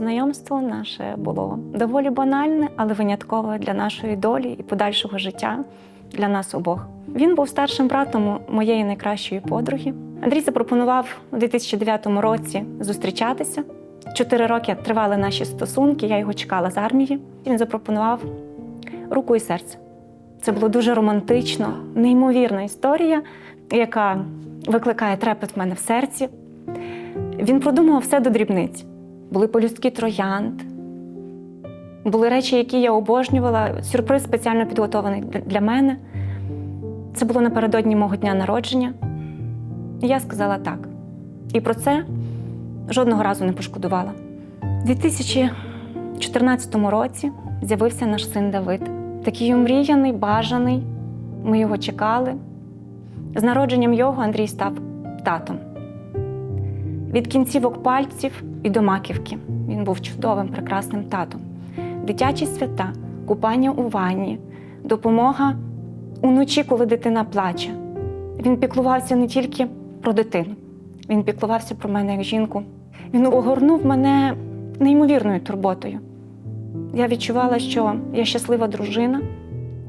Знайомство наше було доволі банальне, але виняткове для нашої долі і подальшого життя для нас обох. Він був старшим братом моєї найкращої подруги. Андрій запропонував у 2009 році зустрічатися. Чотири роки тривали наші стосунки, я його чекала з армії. Він запропонував руку і серце. Це було дуже романтично, неймовірна історія, яка викликає трепет в мене в серці. Він продумував все до дрібниць. Були полюстки троянд, були речі, які я обожнювала. Сюрприз спеціально підготований для- мене. Це було напередодні мого дня народження. І я сказала так. І про це жодного разу не пошкодувала. У 2014 році з'явився наш син Давид. Такий омріяний, бажаний. Ми його чекали. З народженням його Андрій став татом. Від кінцівок пальців і до маківки. Він був чудовим, прекрасним татом. Дитячі свята, купання у ванні, допомога уночі, коли дитина плаче. Він піклувався не тільки про дитину, він піклувався про мене як жінку. Він огорнув мене неймовірною турботою. Я відчувала, що я щаслива дружина,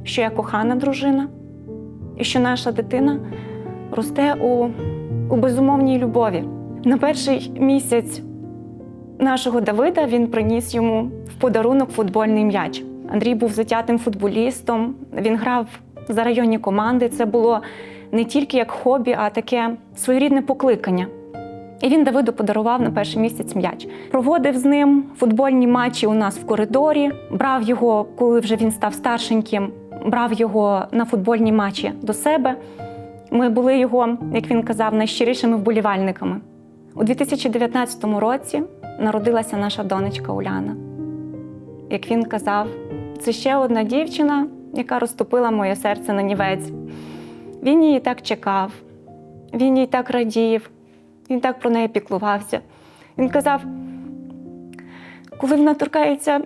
що я кохана дружина, і що наша дитина росте у, у безумовній любові. На перший місяць нашого Давида він приніс йому в подарунок футбольний м'яч. Андрій був затятим футболістом, він грав за районні команди. Це було не тільки як хобі, а таке своєрідне покликання. І він Давиду подарував на перший місяць м'яч. Проводив з ним футбольні матчі у нас в коридорі, брав його, коли вже він став старшеньким, брав його на футбольні матчі до себе. Ми були його, як він казав, найщирішими вболівальниками. У 2019 році народилася наша донечка Уляна. Як він казав, це ще одна дівчина, яка розтопила моє серце на нівець. Він її так чекав, він їй так радів, він так про неї піклувався. Він казав, коли вона торкається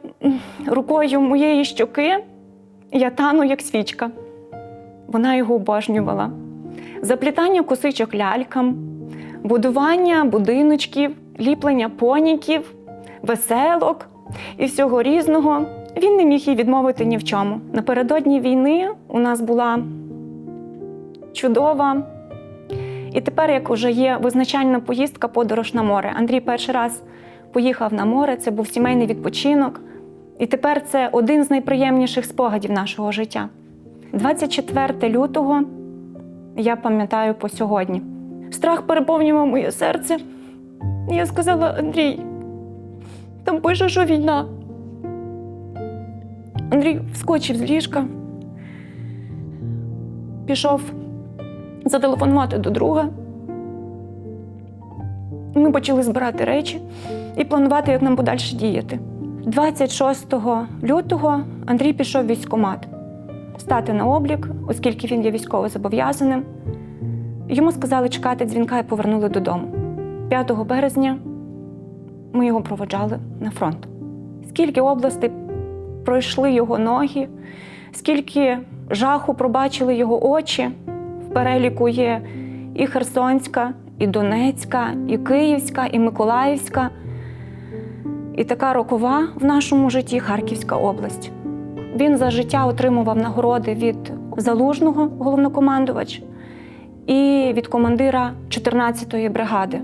рукою моєї щоки, я тану, як свічка. Вона його обожнювала. Заплітання косичок лялькам, будування будиночків, ліплення поніків, веселок і всього різного. Він не міг їй відмовити ні в чому. Напередодні війни у нас була чудова. І тепер, як вже є визначальна поїздка, подорож на море. Андрій перший раз поїхав на море, це був сімейний відпочинок. І тепер це один з найприємніших спогадів нашого життя. 24 лютого я пам'ятаю по сьогодні. Страх переповнював моє серце. І Я сказала: Андрій, там пише, що війна. Андрій вскочив з ліжка, пішов зателефонувати до друга. Ми почали збирати речі і планувати, як нам подальше діяти. 26 лютого Андрій пішов в військкомат стати на облік, оскільки він є військово зобов'язаним. Йому сказали чекати дзвінка і повернули додому. 5 березня ми його проводжали на фронт. Скільки областей пройшли його ноги, скільки жаху пробачили його очі. В переліку є і Херсонська, і Донецька, і Київська, і Миколаївська. І така рокова в нашому житті Харківська область. Він за життя отримував нагороди від залужного головнокомандувач і від командира 14-ї бригади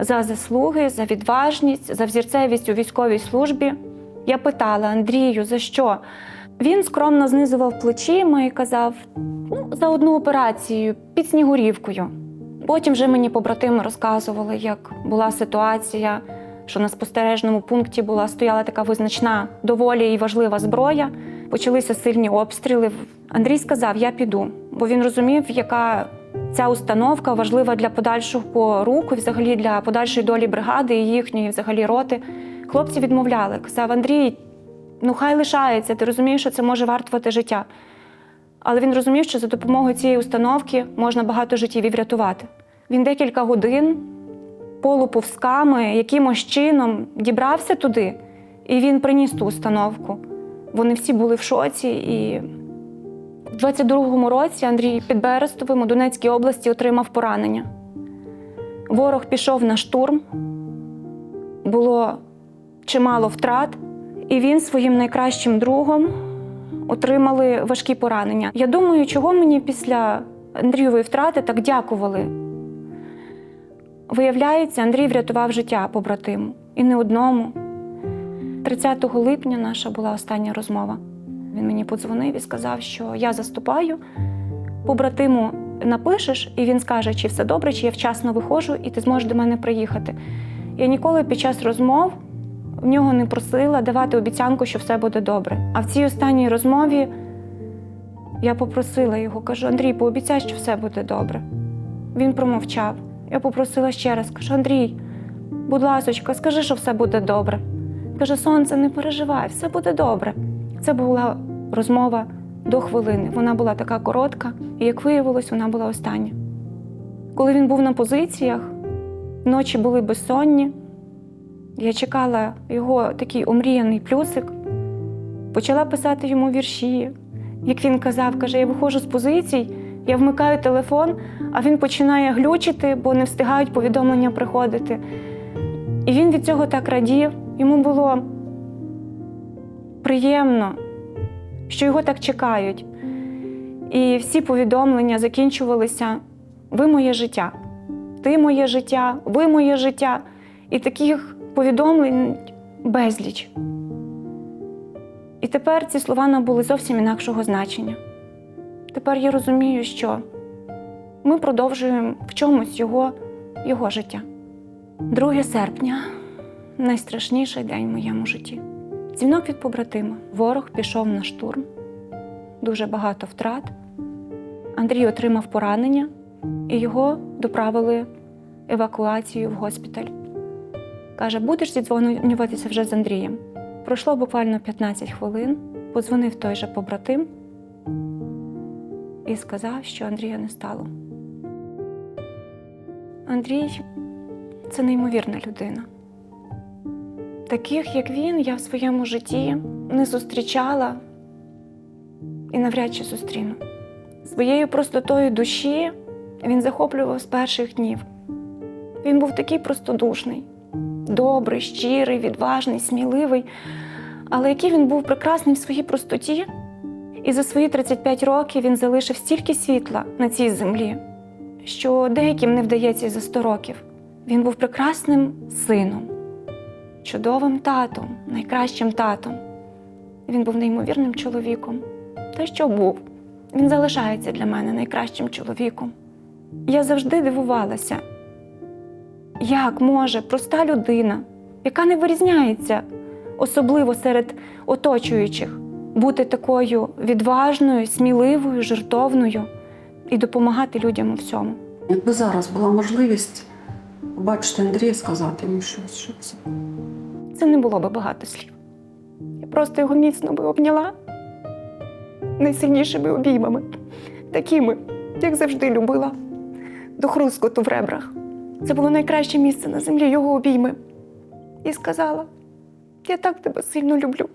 за заслуги, за відважність, за взірцевість у військовій службі. Я питала Андрію, за що? Він скромно знизував плечима і казав: ну, за одну операцію під Снігурівкою. Потім вже мені побратими розказували, як була ситуація, що на спостережному пункті була стояла така визначна, доволі і важлива зброя. Почалися сильні обстріли. Андрій сказав: Я піду, бо він розумів, яка ця установка важлива для подальшого руху, і взагалі для подальшої долі бригади і їхньої взагалі роти. Хлопці відмовляли. Казав Андрій, ну хай лишається, ти розумієш, що це може вартувати життя. Але він розумів, що за допомогою цієї установки можна багато життів і врятувати. Він декілька годин полуповзками якимось чином дібрався туди, і він приніс ту установку. Вони всі були в шоці. І в 22-му році Андрій під Берестовим у Донецькій області отримав поранення. Ворог пішов на штурм. Було чимало втрат, і він своїм найкращим другом отримали важкі поранення. Я думаю, чого мені після Андрієвої втрати так дякували. Виявляється, Андрій врятував життя побратиму і не одному. 30 липня наша була остання розмова. Він мені подзвонив і сказав, що я заступаю. Побратиму напишеш, і він скаже, чи все добре, чи я вчасно виходжу, і ти зможеш до мене приїхати. Я ніколи під час розмов в нього не просила давати обіцянку, що все буде добре. А в цій останній розмові я попросила його, кажу: Андрій, пообіцяй, що все буде добре. Він промовчав. Я попросила ще раз, кажу: Андрій, будь ласочка, скажи, що все буде добре. Каже, сонце, не переживай, все буде добре. Це була розмова до хвилини. Вона була така коротка, і як виявилось, вона була остання. Коли він був на позиціях, ночі були безсонні. Я чекала його такий омріяний плюсик, почала писати йому вірші. Як він казав, каже, я виходжу з позицій, я вмикаю телефон, а він починає глючити, бо не встигають повідомлення приходити. І він від цього так радів. Йому було приємно, що його так чекають. І всі повідомлення закінчувалися: ви моє життя, ти моє життя, ви моє життя. І таких повідомлень безліч. І тепер ці слова набули зовсім інакшого значення. Тепер я розумію, що ми продовжуємо в чомусь його, його життя. 2 серпня найстрашніший день в моєму житті. Дзвінок від побратима. Ворог пішов на штурм, дуже багато втрат. Андрій отримав поранення, і його доправили евакуацію в госпіталь. Каже, будеш зідзвонюватися вже з Андрієм. Пройшло буквально 15 хвилин, подзвонив той же побратим і сказав, що Андрія не стало. Андрій це неймовірна людина. Таких, як він, я в своєму житті не зустрічала і навряд чи зустріну. Своєю простотою душі він захоплював з перших днів. Він був такий простодушний, добрий, щирий, відважний, сміливий, але який він був прекрасний в своїй простоті, і за свої 35 років він залишив стільки світла на цій землі, що деяким не вдається за 100 років. Він був прекрасним сином, чудовим татом, найкращим татом. Він був неймовірним чоловіком. Та що був? Він залишається для мене найкращим чоловіком. Я завжди дивувалася, як може проста людина, яка не вирізняється, особливо серед оточуючих, бути такою відважною, сміливою, жертовною і допомагати людям у всьому. Якби зараз була можливість побачити Андрія, сказати йому щось, що це. Це не було би багато слів. Я просто його міцно би обняла найсильнішими обіймами, такими, як завжди любила, до хрускоту в ребрах. Це було найкраще місце на землі його обійми. І сказала: я так тебе сильно люблю.